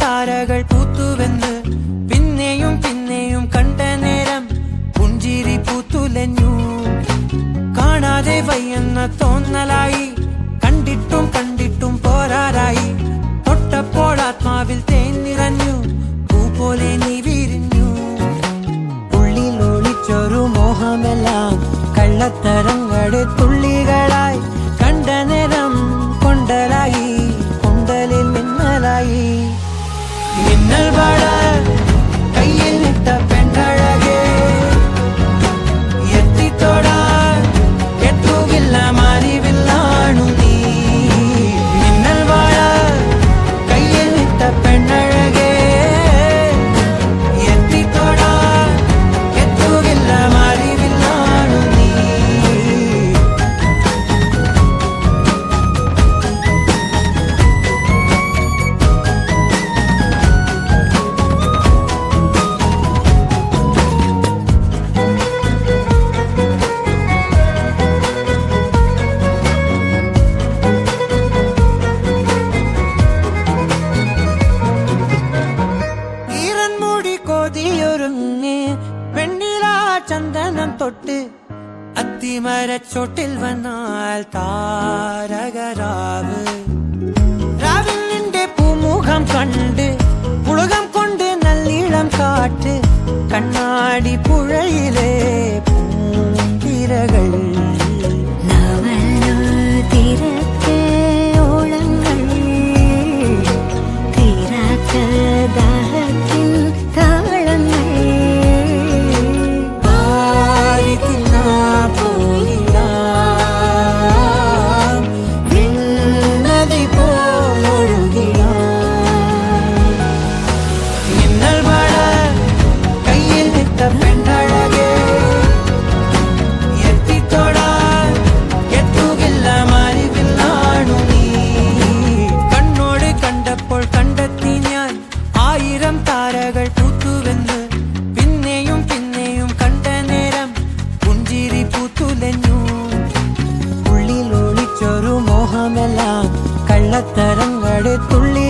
താരകൾ പൂത്തുവെന്ന് പിന്നെയും പിന്നെയും കണ്ട നേരം പുഞ്ചിരി പൂത്തുലഞ്ഞു. കാണാതെ വയ്യെന്ന തോന്നലായി കണ്ടിട്ടും കണ്ടിട്ടും പോരാറായി തൊട്ടപ്പോൾ ആത്മാവിൽ തേന്നിറഞ്ഞു പൂ പോലെ നീ വിരിഞ്ഞു. ഉള്ളിലോളിച്ചൊരു മോഹമെല്ലാം കള്ളത്തരങ്ങളിൽ തുള്ളി நல்வாழ் കൊതിയൊരുങ്ങി വെണ്ണില ചന്ദനം തൊട്ട് അത്തിമരച്ചോട്ടിൽ വന്നാൽ താരകരാവ്. രാവിലിന്റെ പൂമുഖം കണ്ട് പുളകം കൊണ്ട് നല്ലീളം കാട്ട് കണ്ണാടി പുഴയിലെ கள்ளத்தரங்களே துள்ளி